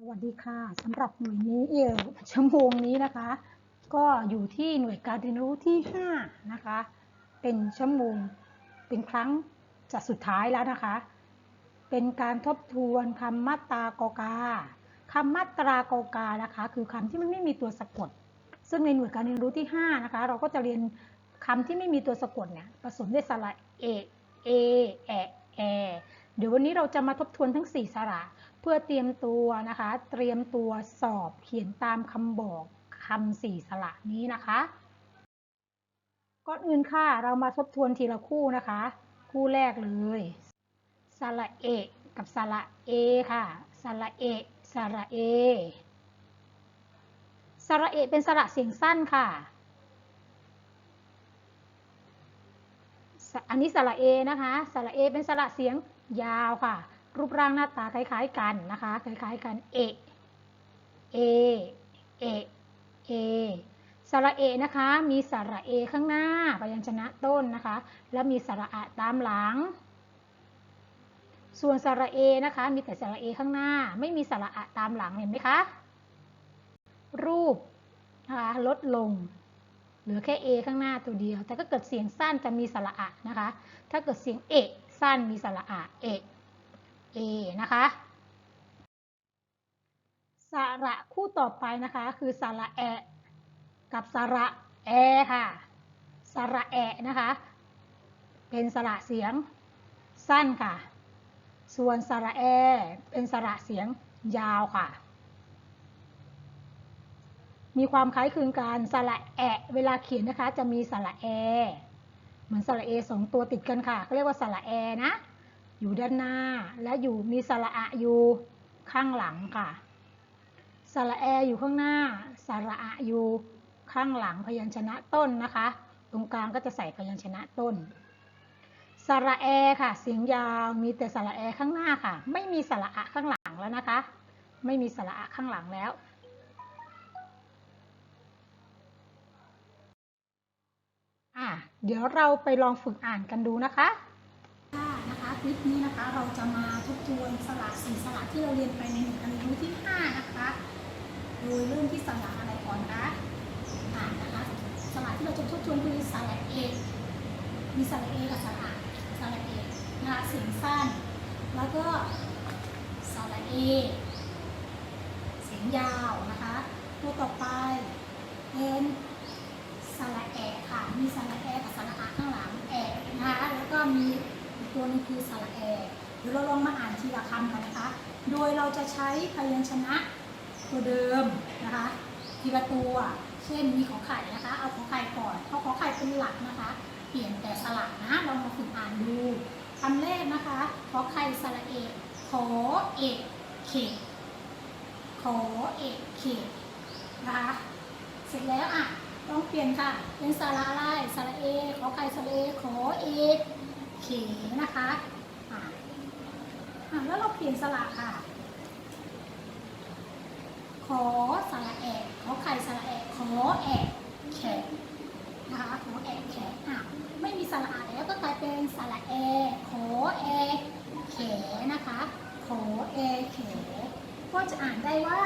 สวัสดีค่ะสำหรับหน่วยนี้เออชั่วโมงนี้นะคะ ก็อยู่ที่หน่วยการเรียนรู้ที่ 5 นะคะ เป็นชั่วโมงเป็นครั้งจะสุดท้ายแล้วนะคะ เป็นการทบทวนคำมาตรากกาคำมาตรากกานะคะ คือคำที่มันไม่มีตัวสะกด ซึ่งในหน่วยการเรียนรู้ที่ 5 นะคะ เราก็จะเรียนคำที่ไม่มีตัวสะกดเนี่ยผสมด้วยสระเอเอแอแอเดี๋ยววันนี้เราจะมาทบทวนทั้ง 4 สระ เพื่อเตรียมตัวนะคะ เตรียมตัวสอบเขียนตามคำบอกคำสี่สระนี้นะคะ ก่อนอื่นค่ะ เรามาทบทวนทีละคู่นะคะ คู่แรกเลยสระเอกกับสระเอค่ะสระเอกสระเอสระเอกเป็นสระเสียงสั้นค่ะ อันนี้สระเอนะคะสระเอเป็นสระเสียงยาวค่ะ รูปร่างหน้าตาคล้ายๆกันนะคะ คล้ายๆกันเอเอเอเอสระเอนะคะ มีสระเอข้างหน้าพยัญชนะต้นนะคะ แล้วมีสระอะตามหลัง ส่วนสระเอนะคะ มีแต่สระเอข้างหน้า ไม่มีสระอะตามหลังเห็นไหมคะ รูปนะคะลดลงเหลือแค่ A ข้างหน้าตัวเดียว แต่ก็เกิดเสียงสั้นจะมีสระอะนะคะ ถ้าเกิดเสียงเอะสั้นมีสระอะเอะ เอนะคะสระคู่ต่อไปนะคะ คือสระแอะกับสระแอค่ะสระแอะนะคะ เป็นสระเสียงสั้นค่ะ ส่วนสระแอ เป็นสระเสียงยาวค่ะ มีความคล้ายคลึงกันสระแอะเวลาเขียนนะคะ จะมีสระแอ เหมือนสระเอสองตัวติดกันค่ะเขาเรียกว่าสระแอนะ อยู่ด้านหน้า และอยู่มีสระอะอยู่ข้างหลังค่ะสระแออยู่ข้างหน้าสระอะอยู่ข้างหลังพยัญชนะต้นนะคะ ตรงกลางก็จะใส่พยัญชนะต้นสระแอค่ะเสียงยาวมีแต่สระแอข้างหน้าค่ะ ไม่มีสระอะข้างหลังแล้วนะคะ ไม่มีสระอะข้างหลังแล้วอะเดี๋ยวเราไปลองฝึกอ่านกันดูนะคะ ลิปนี้นะคะ เราจะมาทบทวนสระสี่สระที่เราเรียนไปในหน่วยการเรียนรู้ที่ 5 นะคะ โดยเริ่มที่สระอะไรก่อนคะอ่านนะคะสระที่เราจะทบทวนคือสระเอกมีสระเอกับสระสระเอกนะคะเสียงสั้น แล้วก็สระเอเสียงยาวนะคะตัวต่อไปเป็นสระแอค่ะ มีสระแอกับสระอาข้างหลังแอนะคะแล้วก็มี ตัวนึงคือสระแอเดี๋ยวเราลองมาอ่านทีละคำกันนะคะ โดยเราจะใช้พยัญชนะตัวเดิมนะคะทีละตัว เช่นมีขอไข่นะคะ เอาขอไข่ก่อนเพราะขอไข่เป็นหลักนะคะ เปลี่ยนแต่สระนะเรามาฝึกอ่านดูคำแรกนะคะขอไข่สระเอกขอเอกเขตขอเอกเขตนะคะเสร็จแล้วอะต้องเปลี่ยนค่ะ เป็นสระอะไรสระเอขอไข่สระเอขอเอก เขนะคะอะอะแล้วเราเปลี่ยนสระค่ะ ขอสระแอกขอไข่สระแอกขอแอกแขกนะคะขอแอกแขกอะไม่มีสระอะแล้วก็กลายเป็นสระแอขอแอกแขนะคะขอแอแขก็จะอ่านได้ว่า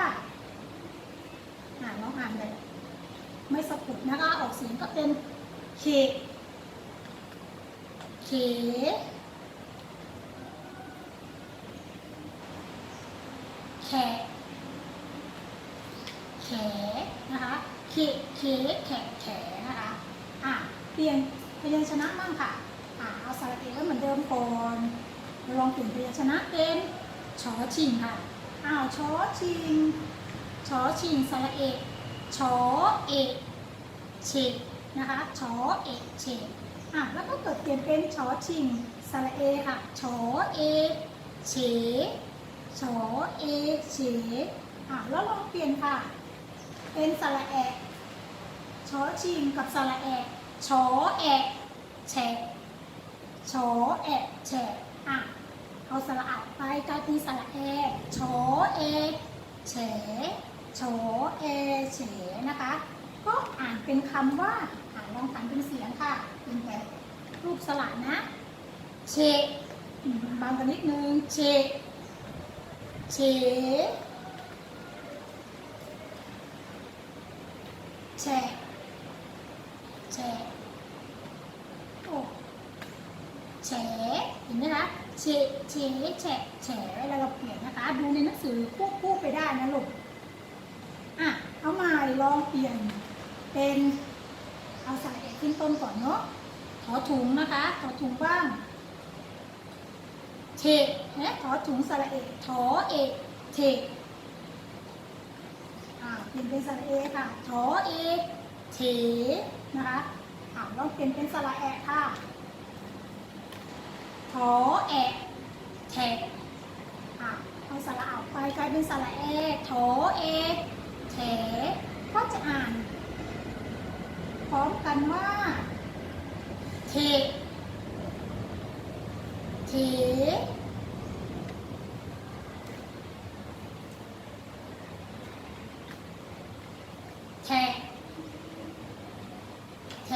อ่านลองอ่านแบบไม่สะกดนะคะออกเสียงก็เป็นเข แขแขนะคะเคเคแขแขนะคะอะเปลี่ยนพยัญชนะบ้างค่ะอะเอาสระเอไว้เหมือนเดิมก่อนลองเปลี่ยนพยัญชนะเป็นชอชิงค่ะอ้าวชอชิงชอชิงสระเอกชอเอกเฉนะคะชอเอกเฉ อะแล้วก็เกิดเปลี่ยนเป็นชอชิงสระเอค่ะชอเอเฉชอเอเฉอะแล้วลองเปลี่ยนค่ะ เป็นสระแอกชอชิงกับสระแอกชอแอกแฉกชอแอกแฉกอะเอาสระอัดไปกลายเป็นสระแอชอเอเฉชอเอเฉนะคะ ก็อ่านเป็นคำว่าลองอ่านเป็นเสียงค่ะ เป็นแต่รูปสลักนะเชบางกันนิดนึงเชเชแชแชโอ้เฉเห็นไหมคะเฉเฉแฉแฉเวลเราเปลี่ยนนะคะ ดูในหนังสือควบคู่ไปได้นะลูกอะเอาใม่ลองเปลี่ยน เป็นเอาสระเอกขึ้นต้นก่อนเนาะถอถุงนะคะถอถุงบ้างเฉะนะถอถุงสระเอกถอเอกเฉะอ่าเปลี่ยนเป็นสระเอกค่ะถอเอกเถนะคะอ่าลองเปลี่ยนเป็นสระแอะค่ะถอแอะแถอ่าเอาสระออกไปกลายเป็นสระเอถอเอแถก็จะอ่าน พร้อมกันว่าเทเทะแถเท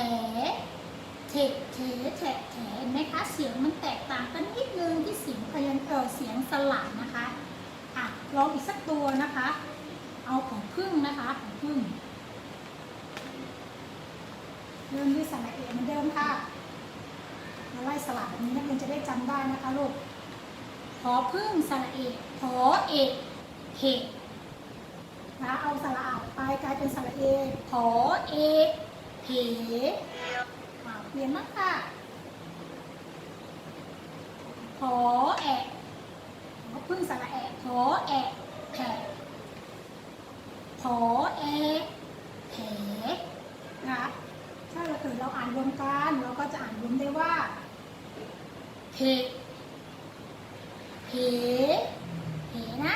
ะเถแทะแถเห็นไหมคะ เสียงมันแตกต่างกันนิดนึงที่เสียงพยัญชนะเออเสียงสลับนะคะ อะลองอีกสักตัวนะคะ เอาของพึ่งนะคะของพึ่ง เริ่มด้วยสระเอเหมือนเดิมค่ะเราไล่สลับแบบนี้นักเรียนจะได้จำได้นะคะลูกขอพึ่งสระเอขอเอกเหกนะเอาสระออกไปกลายเป็นสระเอขอเอเพอ่าเปลี่ยนมากค่ะขอแอะขอพึ่งสระแอะขอแอะแผะขอเอแผลนะ ถ้าเราเกิดเราอ่านรวมกันเราก็จะอ่านรวมได้ว่าเพเพเพนะ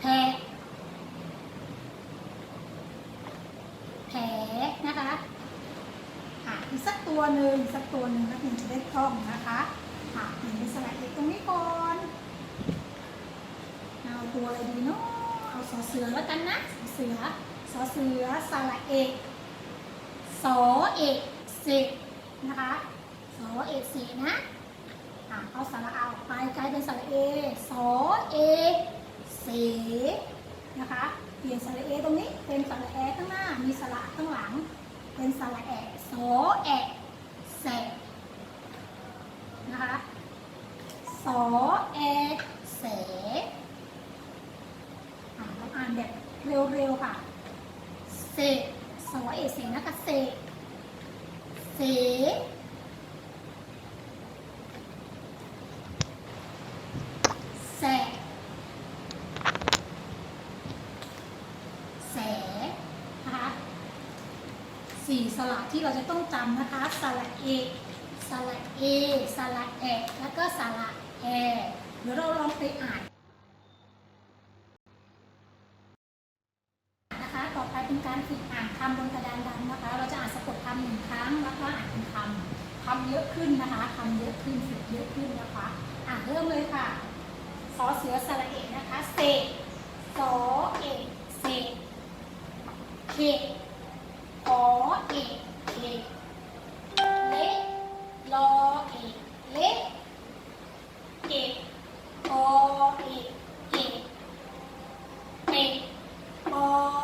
แผลแผลนะคะอะอีกสักตัวหนึ่งสักตัวหนึ่งนักเรียนจะได้คล่องนะคะอะเปลี่ยนเป็นสระเอกตรงนี้ก่อนเอาตัวอะไรดีเนาะเอาสอเสือแล้วกันนะสอเสือ อเสือสระเอกสอเอกเสกนะคะสอเอกเสกนะอะเอาสระอาออกไปกลายเป็นสระเอสอเอเสนะคะเปลี่ยนสระเอตรงนี้เป็นสระแอข้างหน้ามีสระข้างหลัง เป็นสระแอะโสแอะแสนะคะโสแอเอ่านเราอ่านแบบเร็วๆค่ะ เสสอเอเสนะคะเสเสแสแสนะคะสี่สระที่เราจะต้องจำนะคะสระเอสระเอสระแอแล้วก็สระแอเดี๋ยวเราลองไปอ่านนะคะ ต่อไป เป็นการฝึกอ่านคำบนกระดานดำนะคะ เราจะอ่านสะกดคำหนึ่งครั้งแล้วก็อ่านเป็นคำคำเยอะขึ้นนะคะคำเยอะขึ้นฝึกเยอะขึ้นนะคะอ่านเริ่มเลยค่ะสอเสือสระเอกนะคะเสกสอเอกเสกเขกขอเอกเขกเละรอเอกเละเกะอเอกเกะเปอเอ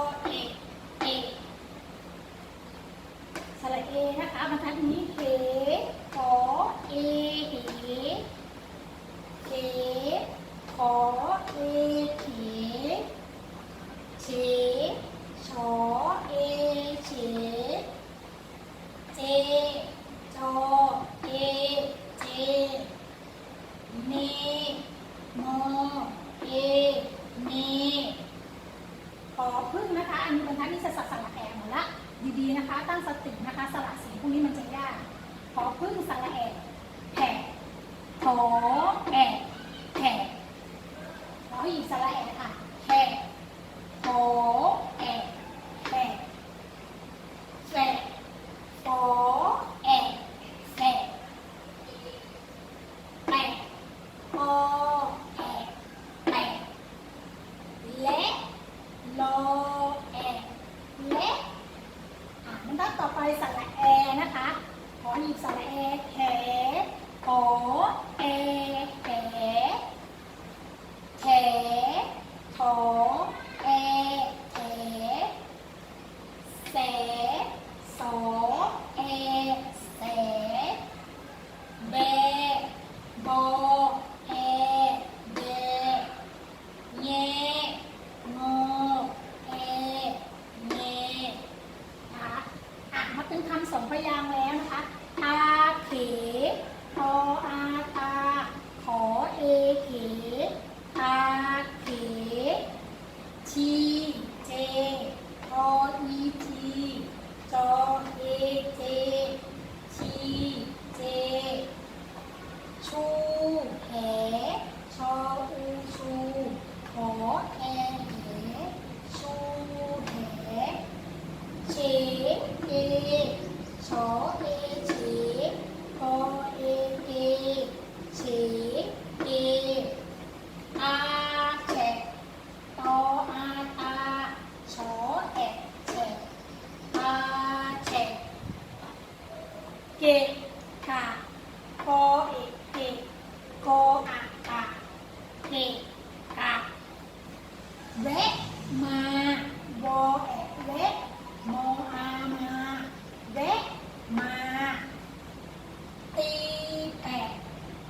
ชอเอเฉพอเอเอเฉเออาแฉะตออาตาชอแอะแฉะอาแฉะ เกะกะกอเอกเกะกออากะเกะกะแวะมาวอแอะแวะมออามาแวะมาตีแปะ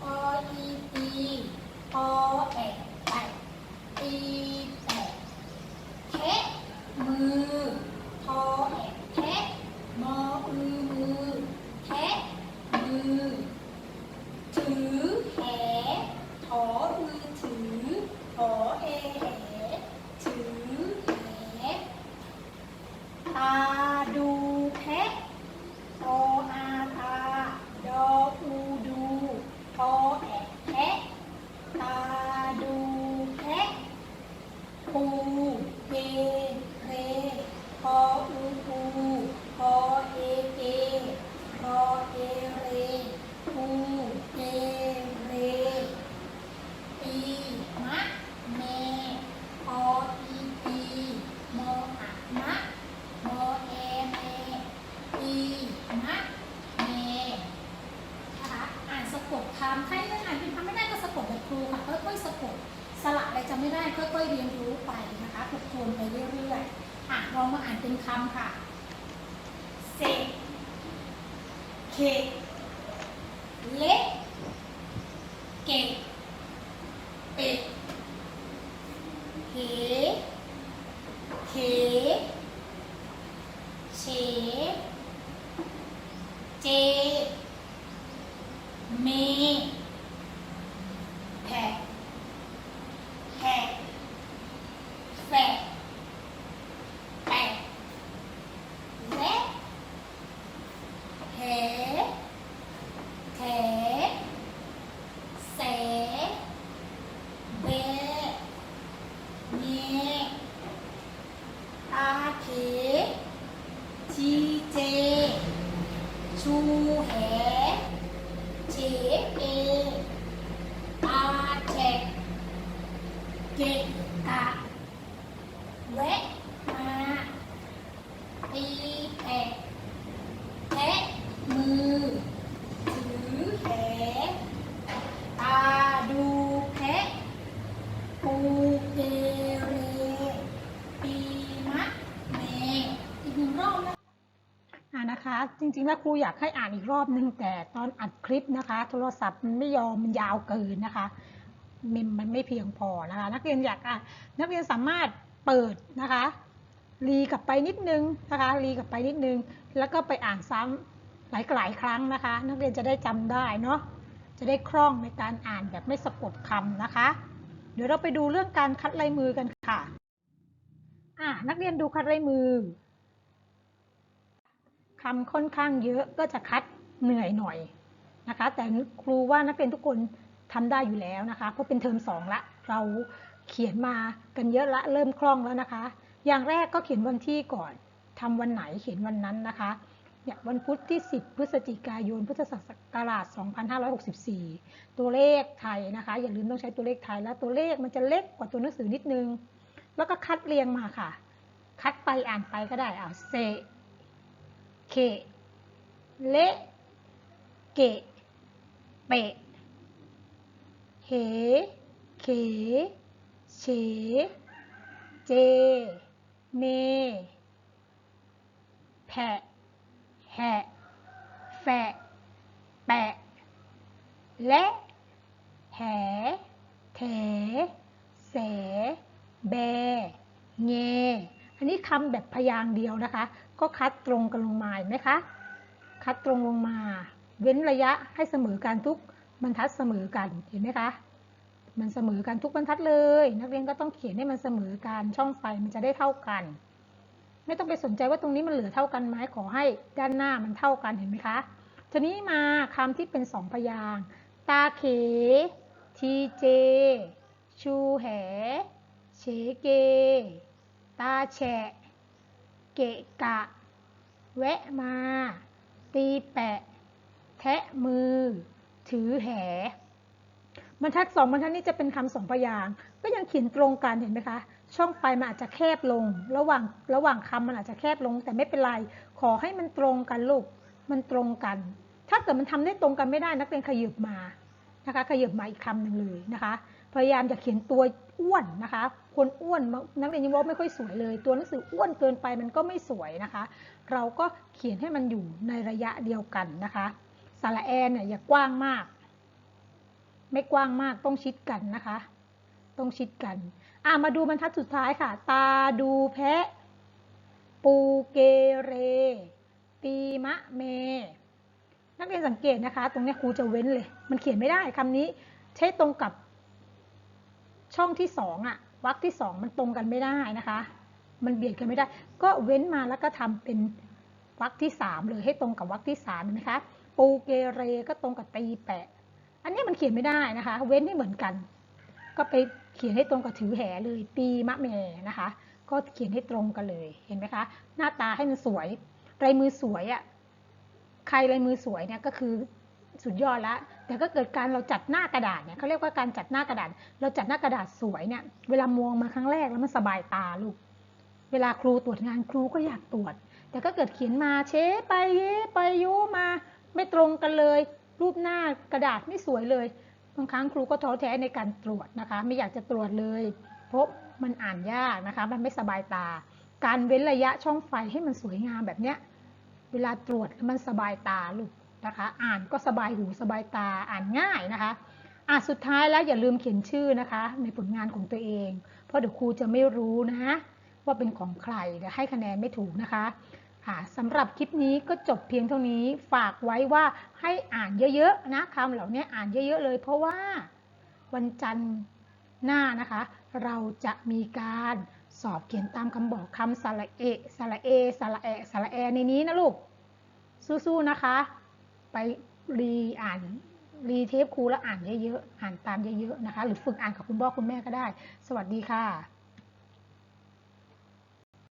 ออีตีปอแอะแปะตีแปะแคะมือทอแอะแคะมออือมือแคะมือ ถือแหถออือถือหอเอแหถือแหตาดูแพะโออาตา ดออูดูพอแอะแพะตาดูแพะ ปูเปเรพออูปูพอเอเอรอเอเรปูเอเรปีมะเมพออีปีมออะมะมอเอเมปีมะเม นะคะอ่านสะกดคำใครยังอ่านเป็นคำไม่ได้ก็สะกดแบบครูค่ะค่อยๆสะกดสระอะไรจำไม่ได้ค่อยๆเรียนรู้ไปนะคะทบทวนไปเรื่อยๆอะลองมาอ่านเป็นคำค่ะ เศษเขตเล็กเกะเป็ดเหเขเฉเจ เมแผะแผะแฝะแปะและแหแถแสเบเมตาเขทีเจ ชูแห เฉเออาแฉะเกะกะแวะมาตีแผะแทะมือ ถือแหตาดูแพะ ปูเกเร ปีมะเมอีกหนึ่งรอบนะ อ่านะคะ จริงๆ แล้วครูอยากให้อ่านอีกรอบนึงแต่ตอนอัดคลิปนะคะ โทรศัพท์มันไม่ยอมมันยาวเกินนะคะมมมันไม่เพียงพอนะคะ นักเรียนอยากอะนักเรียนสามารถเปิดนะคะ รีกลับไปนิดนึงนะคะ รีกลับไปนิดนึง แล้วก็ไปอ่านซ้ำหลายหลายๆครั้งนะคะ นักเรียนจะได้จำได้เนาะจะได้คล่องในการอ่านแบบไม่สะกดคำนะคะ เดี๋ยวเราไปดูเรื่องการคัดลายมือกันค่ะอะนักเรียนดูคัดลายมือ คำค่อนข้างเยอะก็จะคัดเหนื่อยหน่อยนะคะ แต่ครูว่านักเรียนทุกคนทำได้อยู่แล้วนะคะ เพราะเป็นเทอมสองละ เราเขียนมากันเยอะละเริ่มคล่องแล้วนะคะ อย่างแรกก็เขียนวันที่ก่อนทำวันไหนเขียนวันนั้นนะคะเนี่ยวันพุธที่ 10 พฤศจิกายน พุทธศักราช 2564 ตัวเลขไทยนะคะ อย่าลืมต้องใช้ตัวเลขไทยแล้วตัวเลขมันจะเล็กกว่าตัวหนังสือนิดนึง แล้วก็คัดเรียงมาค่ะ คัดไปอ่านไปก็ได้อ่าเซ เขเละเกะเปะเหเขเฉเจเมแผะแหะแฝะแปะ และแหแถเส แบ เง อันนี้คำแบบพยางค์เดียวนะคะ ก็คัดตรงกันลงมาเห็นไหมคะ คัดตรงลงมา เว้นระยะให้เสมอกันทุกบรรทัดเสมอกันเห็นไหมคะ มันเสมอกันทุกบรรทัดเลย นักเรียนก็ต้องเขียนให้มันเสมอกันช่องไฟมันจะได้เท่ากัน ไม่ต้องไปสนใจว่าตรงนี้มันเหลือเท่ากันไหมขอให้ด้านหน้ามันเท่ากันเห็นไหมคะทีนี้มาคำที่เป็นสองพยางตาเขทีเจ ชูแหเฉเก ตาแฉะ เกะกะ แวะมา ตีแปะ แทะมือ ถือแห บรรทัดสองบรรทัดนี้จะเป็นคำสองพยางก็ยังเขียนตรงกันเห็นไหมคะช่องไฟมันอาจจะแคบลง ระหว่างระหว่างคำมันอาจจะแคบลง แต่ไม่เป็นไร ขอให้มันตรงกันลูก มันตรงกัน ถ้าเกิดมันทำได้ตรงกันไม่ได้นักเรียนขยับมานะคะขยับมาอีกคำหนึ่งเลยนะคะ พยายามจะเขียนตัวอ้วนนะคะ คนอ้วนนักเรียนยังว่าไม่ค่อยสวยเลย ตัวหนังสืออ้วนเกินไปมันก็ไม่สวยนะคะ เราก็เขียนให้มันอยู่ในระยะเดียวกันนะคะสระแอนเนี่ยอย่ากว้างมาก ไม่กว้างมากต้องชิดกันนะคะ ต้องชิดกันอะมาดูบรรทัดสุดท้ายค่ะ ตาดูแพะ ปูเกเรปีมะเม นักเรียนสังเกตนะคะ ตรงนี้ครูจะเว้นเลย มันเขียนไม่ได้คำนี้ใช้ตรงกับ ช่องที่สองอะวรรคที่สองมันตรงกันไม่ได้นะคะ มันเบียดกันไม่ได้ ก็เว้นมาแล้วก็ทำเป็นวรรคที่สามเลยให้ตรงกับวรรคที่สามนไหมคะปูเกเรก็ตรงกับตีแปะ อันนี้มันเขียนไม่ได้นะคะ เว้นให้เหมือนกัน ก็ไปเขียนให้ตรงกับถือแหเลย ปีมะแม่นะคะ ก็เขียนให้ตรงกันเลยเห็นไหมคะ หน้าตาให้มันสวยลายมือสวยอะ่ะใครลายมือสวยเนี่ยก็คือสุดยอดละ แต่ก็เกิดการเราจัดหน้ากระดาษเนี่ยเขาเรียกว่าการจัดหน้ากระดาษ เราจัดหน้ากระดาษสวยเนี่ย เวลามองมาครั้งแรกแล้วมันสบายตาลูก เวลาครูตรวจงานครูก็อยากตรวจ แต่ก็เกิดเขียนมาเช้ไปเย้ไปยุมา ไม่ตรงกันเลย รูปหน้ากระดาษไม่สวยเลยบางครั้งครูก็ท้อแท้ในการตรวจนะคะ ไม่อยากจะตรวจเลย เพราะมันอ่านยากนะคะ มันไม่สบายตา การเว้นระยะช่องไฟให้มันสวยงามแบบเนี้ย เวลาตรวจมันสบายตาลูก นะคะ อ่านก็สบายหูสบายตาอ่านง่ายนะคะอ่าสุดท้ายแล้วอย่าลืมเขียนชื่อนะคะ ในผลงานของตัวเอง เพราะเดี๋ยวครูจะไม่รู้นะว่าเป็นของใครเดี๋ยวให้คะแนนไม่ถูกนะคะค่ะสำหรับคลิปนี้ก็จบเพียงเท่านี้ฝากไว้ว่าให้อ่านเยอะๆนะคำเหล่านี้อ่านเยอะๆเลย เพราะว่าวันจันทร์หน้านะคะ เราจะมีการสอบเขียนตามคำบอกคำสระเอสระเอสระแอสระแอในนี้นะลูกสู้ๆนะคะ ไปรีอ่านรีเทปครูแล้วอ่านเยอะๆ อ่านตามเยอะๆนะคะ หรือฝึกอ่านกับคุณพ่อคุณแม่ก็ได้ สวัสดีค่ะ